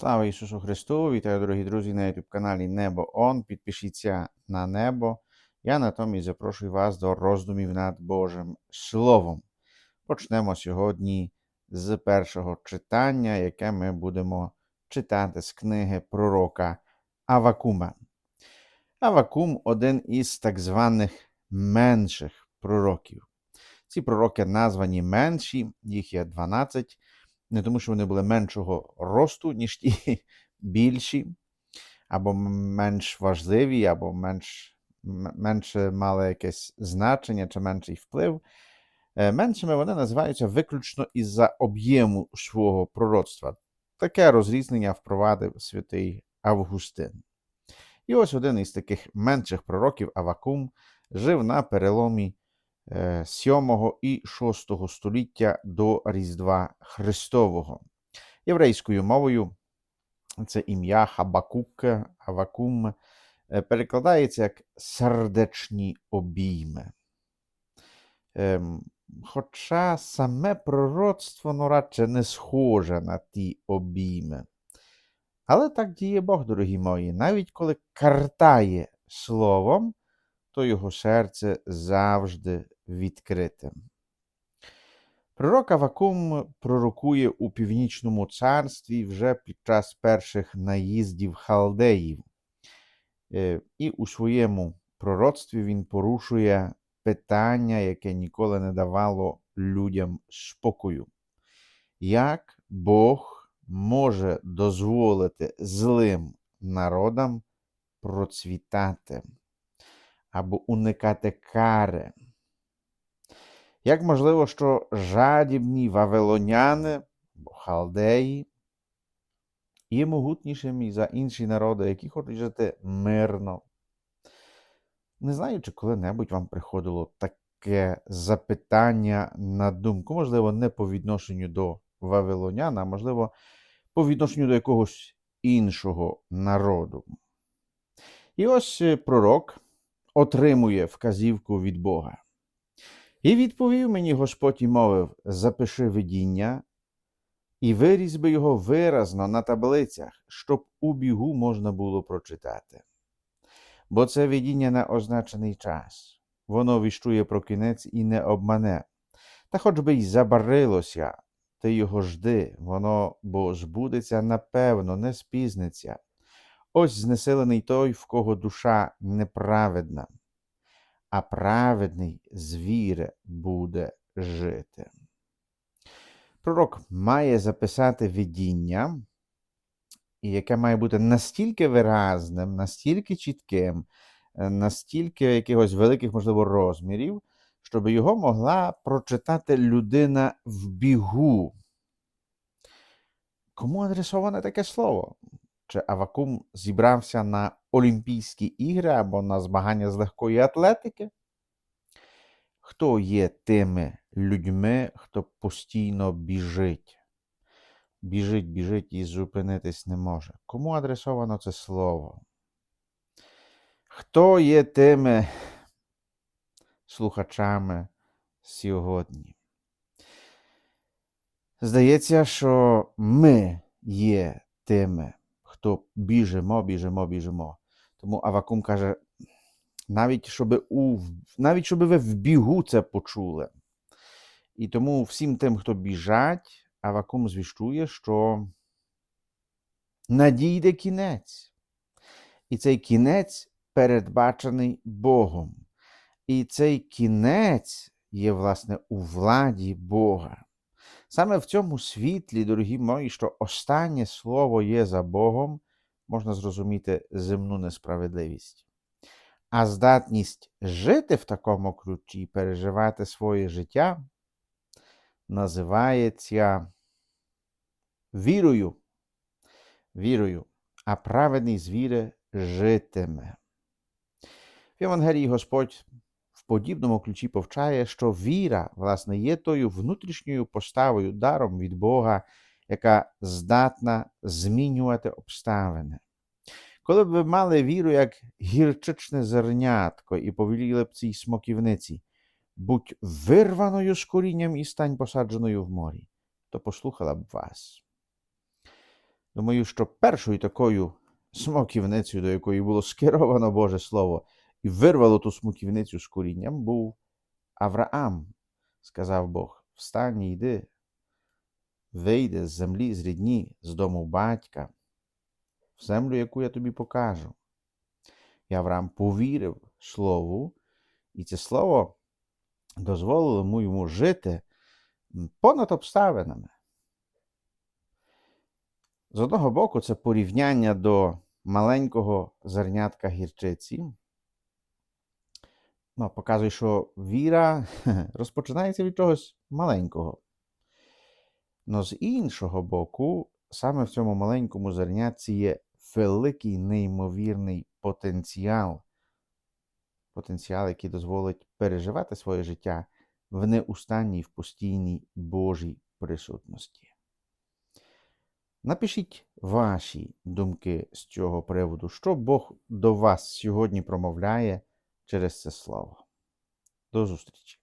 Слава Ісусу Христу! Вітаю, дорогі друзі, на youtube каналі Небо Он. Підпишіться на небо. Я натомість запрошую вас до роздумів над Божим Словом. Почнемо сьогодні з першого читання, яке ми будемо читати з книги пророка Авакума. Авакум один із так званих менших пророків. Ці пророки названі менші, їх є 12 не тому, що вони були меншого росту, ніж ті більші, або менш важливі, або менш, менше мали якесь значення чи менший вплив. Е, Меншими вони називаються виключно із-за об'єму свого пророцтва. Таке розрізнення впровадив святий Августин. І ось один із таких менших пророків Авакум жив на переломі 7 і 6 століття до Різдва Христового. Єврейською мовою це ім'я Хабакук, Авакум перекладається як сердечні обійми. Ем, Хоча саме пророцтво ну, радше не схоже на ті обійми. Але так діє Бог, дорогі мої, навіть коли картає словом, то його серце завжди відкрите. Пророк Авакум пророкує у північному царстві вже під час перших наїздів халдеїв. Е, І у своєму пророцтві він порушує питання, яке ніколи не давало людям спокою. Як Бог може дозволити злим народам процвітати? Або уникати кари. Як можливо, що жадібні вавилоняни або халдеї є могутнішими за інші народи, які хочуть жити мирно? Не знаю, чи коли-небудь вам приходило таке запитання на думку, можливо, не по відношенню до вавилонян, а можливо, по відношенню до якогось іншого народу. І ось е, пророк отримує вказівку від Бога. І відповів мені Господь і мовив: запиши видіння, і виріз би його виразно на таблицях, щоб у бігу можна було прочитати. Бо це видіння на означений час, воно віщує про кінець і не обмане. Та хоч би й забарилося, ти його жди, воно бо збудеться напевно, не спізниться. Ось знесилений той, в кого душа неправедна, а праведний звіре буде жити. Пророк має записати видіння, яке має бути настільки виразним, настільки чітким, настільки якихось великих, можливо, розмірів, щоб його могла прочитати людина в бігу. Кому адресоване таке слово? Чи Авакум зібрався на Олімпійські ігри або на змагання з легкої атлетики? Хто є тими людьми, хто постійно біжить? Біжить, біжить і зупинитись не може. Кому адресовано це слово? Хто є тими слухачами сьогодні? Здається, що ми є тими хто біжимо, біжимо, біжимо. Тому Авакум каже, навіть щоб у, навіть щоб ви в бігу це почули. І тому всім тим, хто біжать, Авакум звіщує, що надійде кінець. І цей кінець передбачений Богом. І цей кінець є, власне, у владі Бога. Саме в цьому світлі, дорогі мої, що останнє слово є за Богом, можна зрозуміти земну несправедливість. А здатність жити в такому ключі, переживати своє життя, називається вірою. Вірою, а праведний з віри житиме. В Євангелії Господь подібному ключі повчає, що віра, власне, є тою внутрішньою поставою, даром від Бога, яка здатна змінювати обставини. Коли б ви мали віру як гірчичне зернятко і повіліли б цій смоківниці, будь вирваною з корінням і стань посадженою в морі, то послухала б вас. Думаю, що першою такою смоківницею, до якої було скеровано Боже Слово, і вирвало ту смоківницю з корінням, був Авраам. Сказав Бог: Встань і йди, вийди з землі, з рідні, з дому батька, в землю, яку я тобі покажу. І Авраам повірив Слову, і це слово дозволило йому жити понад обставинами. З одного боку, це порівняння до маленького зернятка гірчиці. Ну, показує, що віра розпочинається від чогось маленького. Но з іншого боку, саме в цьому маленькому зернятці є великий неймовірний потенціал. Потенціал, який дозволить переживати своє життя в неустанній, в постійній Божій присутності. Напишіть ваші думки з цього приводу, що Бог до вас сьогодні промовляє через це слово. До зустрічі!